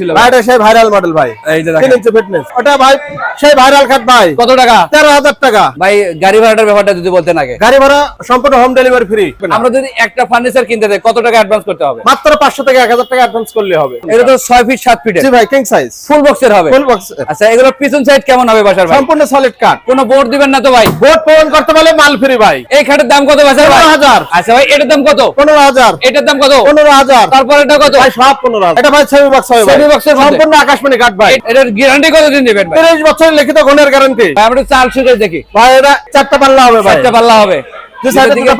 ছিল। ভাই এটা সেই ভাইরাল মডেল ভাই। এই যে দেখেন। ফিটনেস ওটা ভাই সেই ভাইরাল খাট ভাই। কত টাকা? তেরো হাজার টাকা। ভাই গাড়ি ভাড়াটার ব্যাপারটা যদি বলতেন আগে। গাড়ি ভাড়া সম্পূর্ণ হোম ডেলিভারি ফ্রি আমরা যদি একটা ফার্নিচার কিনতে যাই কত টাকা অ্যাডভান্স করতে হবে? মাত্র পাঁচশো থেকে এক হাজার টাকা অ্যাডভান্স করলে হবে। এটা তো ছয় ফিট সাত ফিটের জি ভাই কিং সাইজ ফুল বক্সের হবে। ফুল বক্স আচ্ছা এগুলোর পিছন সাইড কেমন হবে বাসার ভাই? সম্পূর্ণ সলিড কাঠ কোনো বোর্ড দিবেন না তো ভাই? বোর্ড পূরণ করতে পারলে মাল ফ্রি ভাই। এই খাটের দাম কত বাসার ভাই? আচ্ছা ভাই এটার দাম কত? পনেরো হাজার। এটার দাম কত? পনেরো হাজার। তারপর এটা কত? ভাই সব পনেরো হাজার। এটা ভাই সেমি বক্স হবে ভাই Semi box এর সম্পূর্ণ আকাশমণি কাঠ ভাই। এ- এটার গ্যারান্টি কতদিন দিবেন ভাই? তিরিশ বছরের লিখিত গুণের গ্যারান্টি ভাই, আমরা চাল সুযোগ দেখি। ভাই এটা চারটা পাল্লা হবে ভাই। চারটা পাল্লা হবে। দুই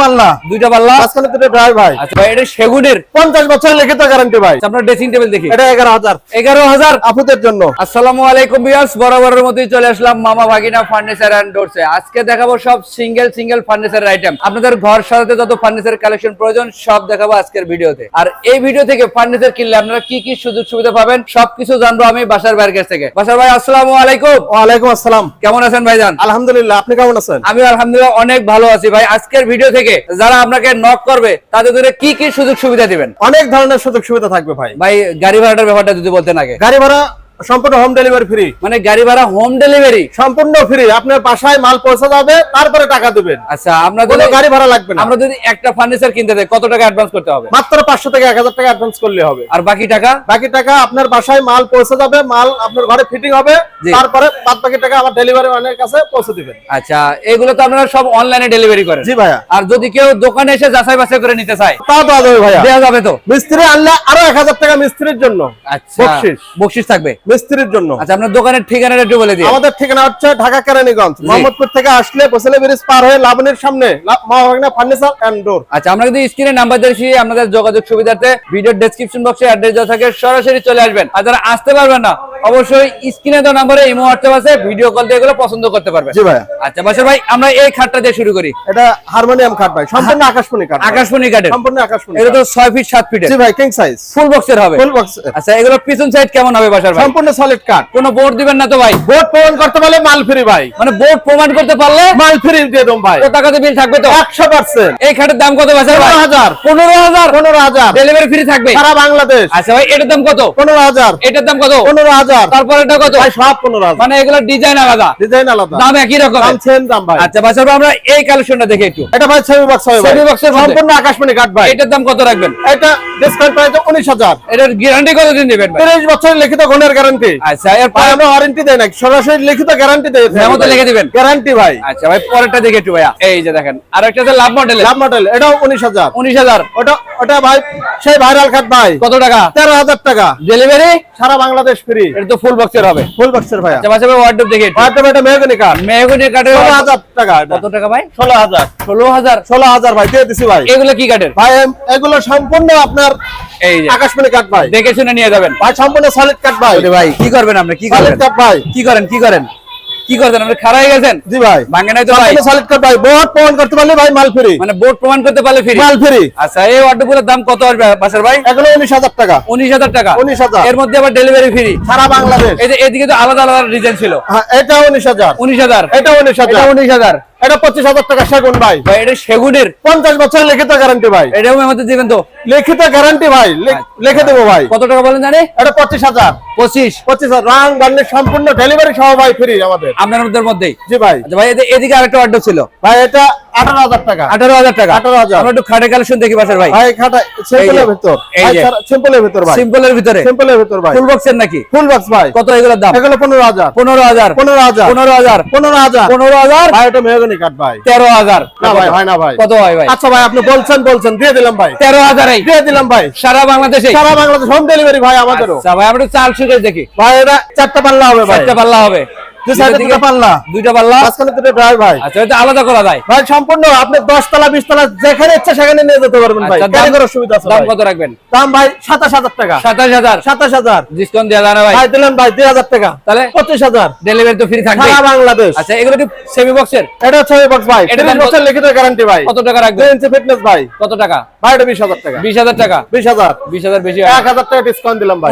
পাল্লা। দুইটা পাল্লা? মাঝখানে দুটো ড্রাই ভাই। আচ্ছা ভাই এটা সেগুনের পঞ্চাশ বছরের লিখিত গ্যারান্টি ভাই। আপনার ড্রেসিং টেবিল দেখি। এটা এগারো হাজার। এগারো হাজার? আপুদের জন্য। আসসালামু আলাইকুম বিয়াস বরাবরের মতোই চলে আসলাম মামা ভাগিনা ফার্নিচার এন্ড ডোরসে আজকে দেখাবো সব সিঙ্গেল সিঙ্গেল ফার্নিচারের আইটেম আপনাদের ঘর সাজাতে যত ফার্নিচার কালেকশন প্রয়োজন সব দেখাবো আজকের ভিডিওতে। আর এই ভিডিও থেকে ফার্নিচার কিনলে আপনারা কি কি সুযোগ সুবিধা পাবেন সবকিছু জানব আমি বাসার ভাইয়ের কাছ থেকে। বাসার ভাই আসসালামু আলাইকুম। ওয়ালাইকুম আসসালাম। কেমন আছেন ভাইজান? আলহামদুলিল্লাহ আপনি কেমন আছেন? আমি আলহামদুলিল্লাহ অনেক ভালো আছি ভাই। আজকের ভিডিও থেকে যারা আপনাকে নক করবে তাদের জন্য কি কি সুযোগ সুবিধা দিবেন? অনেক ধরনের সুযোগ সুবিধা থাকবে ভাই। ভাই গাড়ি ভাড়াটার ব্যাপারটা যদি বলতে আগে। গাড়ি ভাড়া সম্পূর্ণ হোম ডেলিভারি ফ্রি মানে গাড়ি ভাড়া হোম ডেলিভারি সম্পূর্ণ ফ্রি আপনার বাসায় মাল পৌঁছে যাবে তারপরে টাকা দিবেন। আচ্ছা আমরা কোনো গাড়ি ভাড়া লাগবে না। আমরা যদি একটা ফার্নিচার কিনতে যাই কত টাকা অ্যাডভান্স করতে হবে? মাত্র পাঁচশো থেকে এক হাজার টাকা অ্যাডভান্স করলে হবে। আর বাকি টাকা? বাকি টাকা আপনার বাসায় মাল পৌঁছে যাবে মাল আপনার ঘরে ফিটিং হবে তারপরে বাদ বাকি টাকা আমার ডেলিভারি ম্যানের কাছে পৌঁছে দিবেন। আচ্ছা এগুলো তো আপনারা সব অনলাইনে ডেলিভারি করেন। জি ভাইয়া। আর যদি কেউ দোকানে এসে যাচাই বাছাই করে নিতে চায় তাও দেওয়া যাবে ভাইয়া। দেওয়া যাবে তো? মিস্ত্রি আনলে আরও এক হাজার টাকা মিস্ত্রির জন্য। আচ্ছা বকশিস। বকশিস থাকবে। মিস্ত্রির জন্য। আচ্ছা আপনার দোকানের ঠিকানাটা একটু বলে দিন আমাদের ঠিকানা হচ্ছে ঢাকা কেরানীগঞ্জ মোহাম্মদপুর থেকে আসলে বসেলে ব্রিজ পার হয়ে লাবনের সামনে মহাভাগনা ফার্নিচার এন্ড ডোর আচ্ছা আমরা যদি স্ক্রিনে নাম্বার দিয়েছি আপনাদের যোগাযোগ সুবিধাতে ভিডিও ডেসক্রিপশন বক্সে অ্যাড্রেস দেওয়া থাকে সরাসরি চলে আসবেন। আর যারা আসতে পারবেন না অবশ্যই স্ক্রিনে দেওয়া নাম্বারে ইমো হোয়াটসঅ্যাপ আছে ভিডিও কল দিয়ে এগুলো পছন্দ করতে পারবেন। জি ভাইয়া। আচ্ছা বাসার ভাই আমরা এই খাটটা দিয়ে শুরু করি। এটা হারমোনিয়াম কাঠ ভাই সম্পূর্ণ আকাশমণি কাঠ ভাই। আকাশমণি কাঠের সম্পূর্ণ আকাশমণি এটা তো ছয় ফিট সাত ফিটের জি ভাই কিং সাইজ ফুল বক্সের হবে। ফুল বক্স আচ্ছা এগুলোর পিছন সাইড কেমন হবে বাসার ভাই? সম্পূর্ণ সলিড কাঠ কোনো বোর্ড দিবেন না তো ভাই? বোর্ড প্রমাণ করতে পারলে মাল ফ্রি ভাই। মানে বোর্ড প্রমাণ করতে পারলে মাল ফ্রি দিয়ে দেবো ভাই। কত টাকাতে বিল থাকবে তো? একশো পার্সেন্ট এই খাটের দাম কত বাজার ভাই? পনেরো হাজার। পনেরো হাজার। পনেরো হাজার। ডেলিভারি ফ্রি থাকবে? সারা বাংলাদেশ। আচ্ছা ভাই এটার দাম কত? পনেরো হাজার। এটার দাম কত? পনেরো হাজার। তারপর কত? ভাই সব পনেরো হাজার। মানে এগুলোর ডিজাইন আলাদা। ডিজাইন আলাদা। দাম একই রকম দাম সেম দাম ভাই। আচ্ছা বাজার আমরা এই কালেকশনটা দেখি একটু। এটা ভাই সেমি বক্স হবে ভাই Semi box এর মধ্যে? সম্পূর্ণ আকাশমণি কাঠ ভাই। এটার দাম কত রাখবেন? এটা ডিসকাউন্ট প্রাইস উনিশ হাজার। এটার গ্যারান্টি কতদিন দিবেন ভাই? তিরিশ বছরের লিখিত গুণের গ্যারান্টি আচ্ছা ভাই এরপর আমরা ওয়ারেন্টি দেই না সরাসরি লিখিত গ্যারান্টি দেই। মেমোতে লিখে দিবেন? গ্যারান্টি ভাই। আচ্ছা ভাই পরেরটা দেখি একটু ভাইয়া। এই যে দেখেন আর একটা আছে লাভ মডেল লাভ মডেল এটাও উনিশ হাজার। উনিশ হাজার। ওটা ওটা ভাই সেই ভাইরাল ভাই। কত টাকা? তেরো হাজার টাকা। ডেলিভারি সারা বাংলাদেশ ফ্রি এটা তো ফুল বক্সের হবে। ফুল বক্সের আচ্ছা ভাই ওয়ার্ডরোব দেখে এটা। মেহগনি মেহগুনি টাকা। কত টাকা ভাই? ভাই দিয়ে দিছি ভাই। এগুলো কি ভাই এগুলো সম্পূর্ণ আপনার এই যে। আকাশমণি কাট ভাই। দেখে শুনে নিয়ে যাবেন। ভাই সম্পূর্ণ সলিড কাট ভাই। ভাই কি করবেন আপনি? কি করেন? কাট ভাই। কি করেন? কি করেন? কি করছেন? আপনি খারাপ হয়ে গেছেন? জি ভাই। ভাঙে নাই তো ভাই? সলিড কাঠ ভাই। বোর্ড প্রমাণ করতে পারলে ভাই মাল ফ্রি। মানে বোর্ড প্রমাণ করতে পারলে ফ্রি মাল ফ্রি। আচ্ছা এই ওয়ার্ডগুলোর দাম কত আসবে বাসার ভাই? এগুলো উনিশ হাজার টাকা। উনিশ হাজার টাকা। উনিশ হাজার। এর মধ্যে আবার ডেলিভারি ফ্রি সারা বাংলাদেশ। এই যে এদিকে তো আলাদা আলাদা ডিজাইন ছিল। হ্যাঁ এটা উনিশ হাজার। উনিশ হাজার। এটা উনিশ এটা হাজার উনিশ হাজার। এটা পঁচিশ হাজার টাকা সেগুন ভাই। ভাই এটা সেগুনের। পঞ্চাশ বছরের লিখিত গ্যারান্টি ভাই। এটাও আমাদের দিবেন তো লিখিত গ্যারান্টি ভাই লি- লিখে দেবো ভাই। কত টাকা বলেন জানে? এটা পঁচিশ হাজার। পঁচিশ। পঁচিশ হাজার। রং বার্নিশ সম্পূর্ণ ডেলিভারি সহ ভাই ফ্রি আমাদের। আপনার মধ্যে জি ভাই। আচ্ছা ভাই এদিকে আরেকটা অর্ডার ছিল। ভাই এটা আঠারো হাজার টাকা। আঠারো হাজার টাকা। 18,000 আমরা একটু খাটে কালেকশন দেখি বাসার ভাই। ভাই খাটা সিম্পলের ভিতর। সিম্পলের ভিতর ভাই। সিম্পলের ভিতরে। সিম্পলের ভিতর ভাই। ফুল বক্সের নাকি? ফুল বক্স ভাই। কত এগুলোর দাম? এগুলো পনেরো হাজার। পনেরো হাজার। পনেরো হাজার। পনেরো হাজার। পনেরো হাজার। পনেরো হাজার। ভাই এটা মেহগনি কাঠ ভাই। তেরো হাজার। না ভাই না ভাই। কত হয় ভাই? আচ্ছা ভাই আপনি বলছেন বলছেন। দিয়ে দিলাম ভাই। তেরো হাজার দিয়ে দিলাম ভাই। সারা বাংলাদেশে? সারা বাংলাদেশ। হোম ডেলিভারি ভাই আমাদেরও। আচ্ছা ভাই আমরা চাল সুযোগ দেখি। ভাই এটা চারটা পাল্লা হবে ভাই। চারটা পাল্লা হবে। দুই সাইডে এদিকে দুটো পাল্লা। দুইটা পাল্লা। মাঝখানে দুটো ড্রাই ভাই। আচ্ছা এটা আলাদা করা যায়। ভাই সম্পূর্ণ আপনি দশ তলা বিশ তলা যেখানে ইচ্ছা সেখানে নিয়ে যেতে পারবেন ভাই। করার সুবিধা আছে দাম কত রাখবেন? দাম ভাই সাতাশ হাজার টাকা। ডিসকাউন্ট যায় না ভাই। ভাই দিলেন ভাই দুই হাজার টাকা। তাহলে পঁচিশ হাজার। ডেলিভারি তো ফ্রি থাকবে সারা বাংলাদেশ। আচ্ছা এগুলো কি সেমি বক্সের এটা হচ্ছে বক্স ভাই। এটা এটা দাম কত? বছর লিখিত গ্যারান্টি ভাই। কত টাকা রাখবে ইঞ্চি ফিটনেস ভাই। কত টাকা? ভাই এটা টাকা। বিশ হাজার টাকা? বিশ হয়। ডিসকাউন্ট দিলাম ভাই।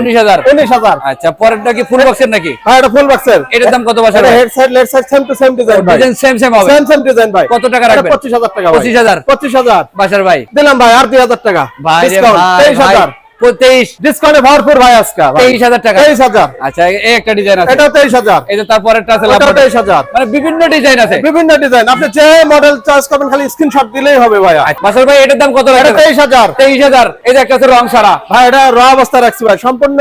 আচ্ছা পরেরটা কি ফুল বক্সের নাকি? এটা ফুল বক্সের এটার দাম কত বাসা এটা ভাই। Head side left side same to same design ভাই। ডিজাইন সেম সেম হবে। সেম সেম ডিজাইন ভাই। কত টাকা রাখবেন? পঁচিশ হাজার টাকা পঁচিশ হাজার? পঁচিশ হাজার। বাসার ভাই। দিলাম ভাই আর দুই হাজার টাকা। ভাই রে ডিসকাউন্ট ভাই, তেইশ। ভাই, হাজার তেইশ ডিসকাউন্টে ভরপুর ভাই আজকে তেইশ হাজার টাকা। তেইশ হাজার। আচ্ছা এই একটা ডিজাইন আছে। এটাও তেইশ হাজার। এই যে তারপরেরটা আছে তেইশ হাজার। মানে বিভিন্ন ডিজাইন আছে। বিভিন্ন ডিজাইন আপনি যে মডেল চয়েস করবেন খালি স্ক্রিনশট দিলেই হবে ভাইয়া। মাসুর ভাই এটার দাম কত এটা তেইশ হাজার। তেইশ হাজার। এই যে একটা আছে রং সারা। ভাই এটা র অবস্থা রাখছি ভাই। সম্পূর্ণ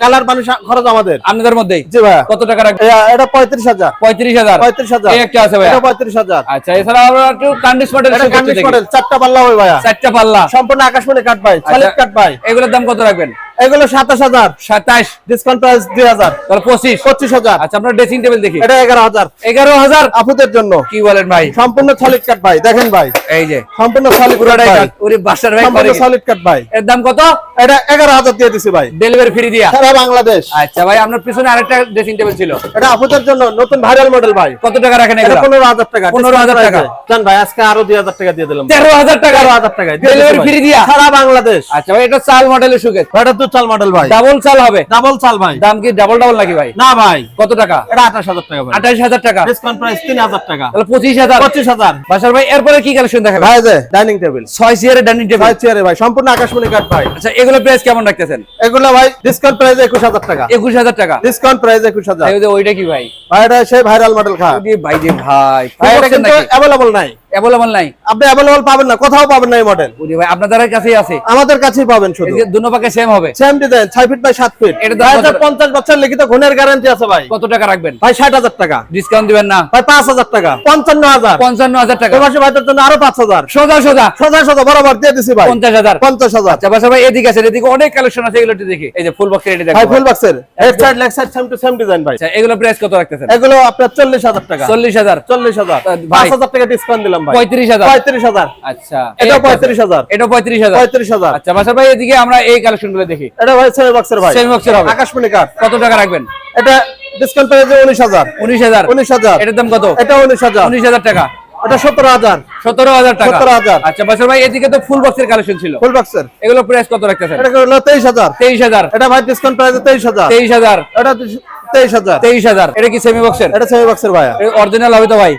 কালার পানি খরচ আমাদের। আপনাদের মধ্যেই? জি ভাইয়া। কত টাকা রাখবেন? এটা পঁয়ত্রিশ হাজার। পঁয়ত্রিশ হাজার। পঁয়ত্রিশ হাজার। এই একটা আছে এটা পঁয়ত্রিশ হাজার। আচ্ছা এছাড়া আমরা একটু কান্ডিস মডেল চারটা পাল্লা হবে ভাইয়া। চারটা পাল্লা। সম্পূর্ণ আকাশমণি কাট ভাই আচ্ছা। সলিড কাট ভাই। এগুলোর দাম কত রাখবেন? এগুলো সাতাশ হাজার। সাতাশ। ডিসকাউন্ট প্রাইস দুই হাজার। তাহলে পঁচিশ। পঁচিশ হাজার। আচ্ছা আপনার ড্রেসিং টেবিল দেখি। এটা এগারো হাজার। এগারো হাজার? আপুদের জন্য। কি বলেন ভাই? সম্পূর্ণ সলিড কাট ভাই। দেখেন ভাই। এই যে সম্পূর্ণ সলিড পুরোটাই কাট। ওরে বাসার ভাই সম্পূর্ণ সলিড কাট ভাই। এর দাম কত? এটা এগারো হাজার দিয়ে দিছি ভাই। ডেলিভারি ফ্রি দিয়া। সারা বাংলাদেশ। আচ্ছা ভাই আপনার পিছনে আরেকটা ড্রেসিং টেবিল ছিল। এটা আপুদের জন্য নতুন ভাইরাল মডেল ভাই। কত টাকা রাখেন এটা এগুলো পনেরো হাজার টাকা 15,000 টাকা। জান ভাই আজকে আরও দুই হাজার টাকা দিয়ে দিলাম। তেরো হাজার টাকা। তেরো হাজার টাকা ডেলিভারি ফ্রি দিয়া। সারা বাংলাদেশ। আচ্ছা ভাই এটা চাল মডেলের সুকেশ এটা দু চাল মডেল ভাই। ডাবল চাল হবে। ডাবল চাল ভাই। দাম কি ডাবল ডাবল নাকি ভাই? না ভাই। কত টাকা? এটা আঠাশ হাজার টাকা ভাই। আঠাশ হাজার টাকা। ডিসকাউন্ট প্রাইস তিন হাজার টাকা। তাহলে পঁচিশ হাজার। পঁচিশ হাজার। বাসার ভাই এরপরে কি কালেকশন দেখাবে ভাই যে ডাইনিং টেবিল 6 চেয়ারের ডাইনিং টেবিল 6 চেয়ারে ভাই সম্পূর্ণ আকাশমণি কাঠ ভাই। আচ্ছা এগুলো প্রাইস কেমন রাখতেছেন? এগুলো ভাই ডিসকাউন্ট প্রাইস একুশ হাজার টাকা। একুশ হাজার টাকা। ডিসকাউন্ট প্রাইস একুশ হাজার। এই যে ওইটা কি ভাই? ভাই এটা সেই ভাইরাল মডেল খা ভাই যে ভাই ভাই এটা কিন্তু अवेलेबल নাই। অ্যাভেলেবল নাই। আপনি অ্যাভেলেবল পাবেন না কোথাও পাবেন না এই মডেল ওরে ভাই আপনাদের কাছেই আছে। আমাদের কাছেই পাবেন শুধু। এই দুনো পাকে সেম হবে। সেম ডিজাইন ছয় ফিট বাই সাত ফিট এটা এটা দাম কত? পঞ্চাশ বছর লিখিত গুণের গ্যারান্টি আছে ভাই। কত টাকা রাখবেন? ভাই ষাট হাজার টাকা। ডিসকাউন্ট দিবেন না। ভাই পাঁচ হাজার টাকা। পঞ্চান্ন হাজার। পঞ্চান্ন হাজার টাকা। প্রবাসী ভাইদের জন্য আরও পাঁচ হাজার। সোজা সোজা। সোজা সোজা বরাবর দিয়ে দিছি ভাই। পঞ্চাশ হাজার। পঞ্চাশ হাজার। আচ্ছা বাসা ভাই এদিকে আছে এদিকে অনেক কালেকশন আছে এগুলো দেখি। এই যে ফুল বক্সের এটি ভাই ফুল বক্সের head side leg side same to same design ভাই। আচ্ছা এগুলো প্রাইস কত রাখতেছেন? এগুলো আপনার চল্লিশ হাজার টাকা। চল্লিশ হাজার। চল্লিশ হাজার। ভাই। পাঁচ হাজার টাকা ডিসকাউন্ট দিলাম পঁয়ত্রিশ হাজার। পঁয়ত্রিশ হাজার। আচ্ছা। এটা এই একটা আছে। পঁয়ত্রিশ হাজার। এটা পঁয়ত্রিশ হাজার। পঁয়ত্রিশ হাজার। আচ্ছা বাসা ভাই এদিকে আমরা এই কালেকশনগুলো দেখি। এটা ভাই সেমি বক্সের ভাই। Semi box এর হবে। আকাশমণি কাঠ কত টাকা রাখবেন? এটা ডিসকাউন্ট পেয়েছে উনিশ হাজার। উনিশ হাজার। উনিশ হাজার। এটার দাম কত? এটা উনিশ হাজার। উনিশ হাজার টাকা। এটা সতেরো হাজার। সতেরো হাজার টাকা। 17,000 আচ্ছা ভাই এদিকে তো ফুল বক্সের কালেকশন ছিল। ফুল বক্সের এগুলো প্রাইস কত রাখতেছেন? এটা হলো তেইশ হাজার। তেইশ হাজার। এটা ভাই ডিসকাউন্ট প্রাইসে তেইশ হাজার। তেইশ হাজার। এটা তেইশ হাজার। তেইশ হাজার। এটা কি সেমি বক্সের এটা সেমি বক্সের ভাইয়া। অরিজিনাল হবে তো ভাই।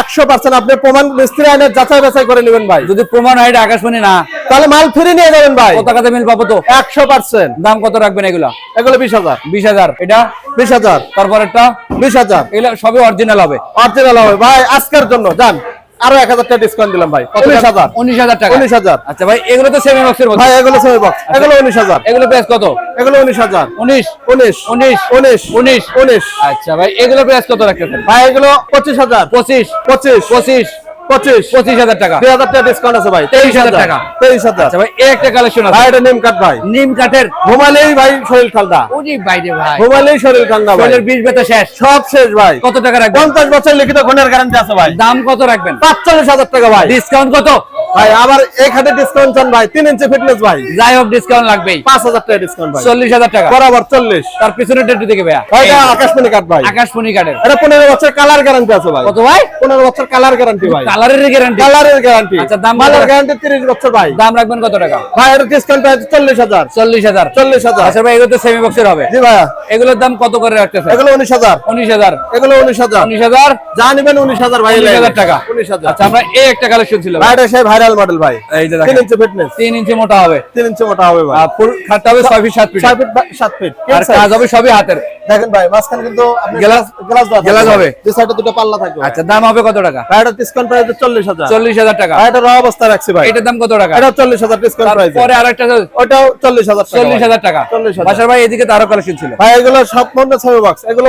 একশো পার্সেন্ট আপনি প্রমাণ মিস্ত্রি আইনের যাচাই বাছাই করে নেবেন ভাই। যদি প্রমাণ হয় এটা আকাশবাণী না। তাহলে মাল ফিরে নিয়ে যাবেন ভাই। কত টাকাতে মিল পাবো তো? একশো পার্সেন্ট দাম কত রাখবেন এগুলা? এগুলো বিশ হাজার। বিশ হাজার। এটা? বিশ হাজার। তারপরেরটা? বিশ হাজার। এগুলো সবই অরিজিনাল হবে। অরিজিনাল হবে। ভাই আজকের জন্য যান। আরও এক হাজার টাকা ডিসকাউন্ট দিলাম ভাই। উনিশ হাজার। উনিশ হাজার টাকা। উনিশ হাজার। আচ্ছা ভাই এগুলো তো সেমি বক্সের ভাই এগুলো সেমি বক্স এগুলো উনিশ হাজার। এগুলো প্রাইস কত? এগুলো উনিশ হাজার। উনিশ। উনিশ। উনিশ। উনিশ। উনিশ। উনিশ। আচ্ছা ভাই এগুলো প্রাইস কত রাখতেছেন? ভাই এগুলো পঁচিশ হাজার। পঁচিশ। পঁচিশ। পঁচিশ। পঁচিশ। পঁচিশ হাজার টাকা। দুই হাজার টাকা ডিসকাউন্ট আছে ভাই। 23,000 টাকা। তেইশ হাজার। আচ্ছা ভাই এই একটা কালেকশন আছে। ভাই এটা নিম কাঠ ভাই। নিম কাঠের। ঘুমালেই ভাই শরীর ঠান্ডা। ওজি বাইরে ভাই ঘুমালেই শরীর ঠান্ডা ভাই। বেতা শেষ। সব শেষ ভাই। কত টাকা রাখবেন? পঞ্চাশ বছর লিখিত ঘনের গ্যারান্টি আছে ভাই। দাম কত রাখবেন? পাঁচচল্লিশ হাজার টাকা ভাই। ডিসকাউন্ট কত? ভাই আবার এই খাতে ডিসকাউন্ট চান ভাই ইঞ্চি ফিটনেস ভাই। যাই হোক ডিসকাউন্ট লাগবেই। টাকা ডিসকাউন্ট ভাই। চল্লিশ হাজার টাকা। বরাবর চল্লিশ। তার পিছনে দেখে ভাই আকাশমণি ভাই? আকাশমণি এটা পনেরো বছর কালার গ্যারান্টি আছে ভাই। কত ভাই? পনেরো বছর কালার গ্যারান্টি ভাই। কালারের গ্যারান্টি কালারের গ্যারান্টি আচ্ছা, দাম কত? গ্যারান্টি তিরিশ বছর ভাই। দাম রাখবেন কত টাকা? ভাই এটা ডিসকাউন্ট প্রাইস চল্লিশ হাজার। চল্লিশ হাজার। চল্লিশ হাজার। আচ্ছা ভাই এগুলো তো সেমি বক্সের হবে। জি ভাইয়া। এগুলোর দাম কত করে রাখতেছে এগুলো উনিশ হাজার। উনিশ হাজার। এগুলো উনিশ হাজার। উনিশ হাজার? যা নিবেন উনিশ হাজার ভাই উনিশ হাজার টাকা। উনিশ হাজার। আচ্ছা আমরা এই একটা কালেকশন ছিল ভাই এটা সেই মডেল ভাই। এই যে তিন ইঞ্চি ফিটনেস তিন ইঞ্চি মোটা হবে। তিন ইঞ্চি মোটা হবে ভাই। আর ফুল খাটতে হবে ছয় ফিট সাত ফিট ছয় ফিট বা ফিট আর কাজ হবে সবই হাতের। দেখেন ভাই মাঝখানে কিন্তু আপনি গ্লাস- গ্লাস দেওয়া গ্লাস হবে। দুই সাইডে দুটো পাল্লা থাকবে আচ্ছা দাম হবে কত টাকা? এটা ডিসকাউন্ট প্রাইস টাকা। এটা র অবস্থা রাখছি ভাই। এটার দাম কত টাকা? এটা চল্লিশ হাজার ডিসকাউন্ট প্রাইস পরে আরেকটা ওটাও চল্লিশ হাজার টাকা চল্লিশ ভাই। হাজার টাকা। চল্লিশ হাজার। বাসার ভাই এদিকে কালেকশন ছিল। ভাই এগুলো বক্স এগুলো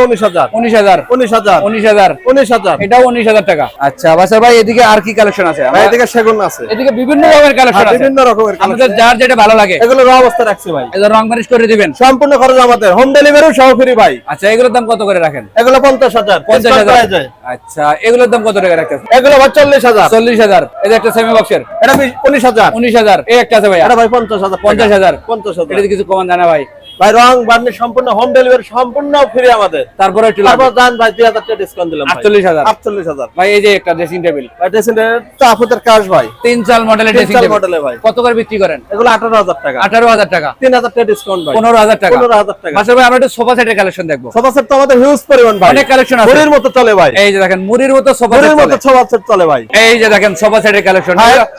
এটাও টাকা। আচ্ছা বাসার ভাই এদিকে আর কি কালেকশন আছে? ভাই এদিকে সেগুন আছে। এদিকে বিভিন্ন রকমের কালেকশন হ্যাঁ, আছে। বিভিন্ন রকমের আমাদের যার যেটা ভালো লাগে। এগুলো র অবস্থা রাখছি ভাই। এদের রং মারিশ করে দিবেন। সম্পূর্ণ খরচ আমাদের। হোম ডেলিভারি সহ ফ্রি ভাই। আচ্ছা এগুলোর দাম কত করে রাখেন? এগুলো পঞ্চাশ হাজার। পঞ্চাশ discount হাজার। পাওয়া যায়। আচ্ছা এগুলোর দাম কত টাকা রাখতেছে এগুলো ভাই চল্লিশ হাজার। চল্লিশ হাজার। এই যে একটা সেমি বক্সের এটা উনিশ হাজার? উনিশ হাজার। এই একটা আছে ভাই। এটা ভাই পঞ্চাশ হাজার পঞ্চাশ হাজার। পঞ্চাশ হাজার। এটা কিছু কমান জানা ভাই। ভাই রং বার্নি সম্পূর্ণ হোম ডেলিভারি সম্পূর্ণ ফ্রি আমাদের। তারপরে একটু তারপর দান ভাই দুই হাজার টাকা ডিসকাউন্ট দিলাম আটচল্লিশ হাজার। আটচল্লিশ হাজার। ভাই এই যে একটা ড্রেসিং টেবিল ভাই ড্রেসিং তো আপুদের কাজ ভাই। তিন চাল মডেলের ড্রেসিং চাল টেবিল মডেলে ভাই। কত করে বিক্রি করেন? এগুলো আঠারো হাজার টাকা। আঠারো হাজার টাকা। তিন হাজার টাকা ডিসকাউন্ট ভাই। পনেরো হাজার টাকা। পনেরো হাজার টাকা। বাসার ভাই আমরা একটু সোফা সেটের কালেকশন দেখব। সোফা সেট তো আমাদের হিউজ পরিমাণ ভাই। অনেক কালেকশন আছে। ঘড়ির মতো চলে ভাই। এই যে দেখেন মুড়ির মতো সোফা সেট মতো সোফা সেট চলে ভাই। এই যে দেখেন সোফা সেটের কালেকশন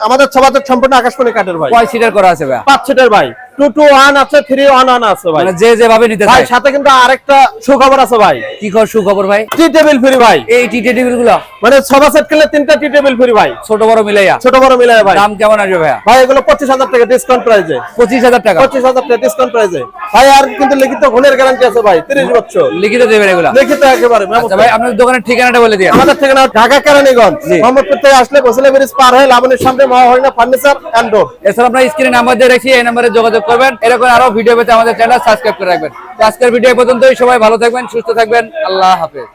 আমাদের সোফা সেট সম্পূর্ণ আকাশমণি কাঠের ভাই। কয় সিটার করা আছে ভাই? পাঁচ সিটের ভাই। টু টু ওয়ান আছে থ্রি ওয়ান ওয়ান আছে ভাই। মানে যে যেভাবে নিতে ভাই সাথে কিন্তু আরেকটা সুখবর আছে ভাই। কি খবর সুখবর ভাই? টি টেবিল ফ্রি ভাই। এই টি টেবিলগুলো মানে সবা সেট কিনলে তিনটা টি টেবিল ফ্রি ভাই। ছোট বড় মিলাইয়া? ছোট বড় মিলায় ভাই। দাম কেমন আসবে ভাইয়া? ভাই এগুলো পঁচিশ হাজার টাকা ডিসকাউন্ট প্রাইজে পঁচিশ হাজার টাকা? পঁচিশ হাজার টাকা ডিসকাউন্ট প্রাইজে ভাই আর কিন্তু লিখিত গুণের গ্যারান্টি আছে ভাই তিরিশ বছর। লিখিত দেবেন এগুলা? লিখিত একেবারে আচ্ছা ভাই আপনার দোকানের ঠিকানাটা বলে দিয়ে আমাদের ঠিকানা ঢাকা কেরানীগঞ্জ। মোহাম্মদপুর থেকে আসলে ব্রিজ পার হয়ে লাবণীর সামনে মহাহরিণা ফার্নিচার অ্যান্ড ডোর এছাড়া আপনার স্ক্রিনে নাম্বার দিয়ে রাখছি এই নাম্বারে যোগাযোগ করবেন। এরকম আরও ভিডিও পেতে আমাদের চ্যানেল সাবস্ক্রাইব করে রাখবেন। আজকের ভিডিও পর্যন্তই। সবাই ভালো থাকবেন, সুস্থ থাকবেন। আল্লাহ হাফেজ।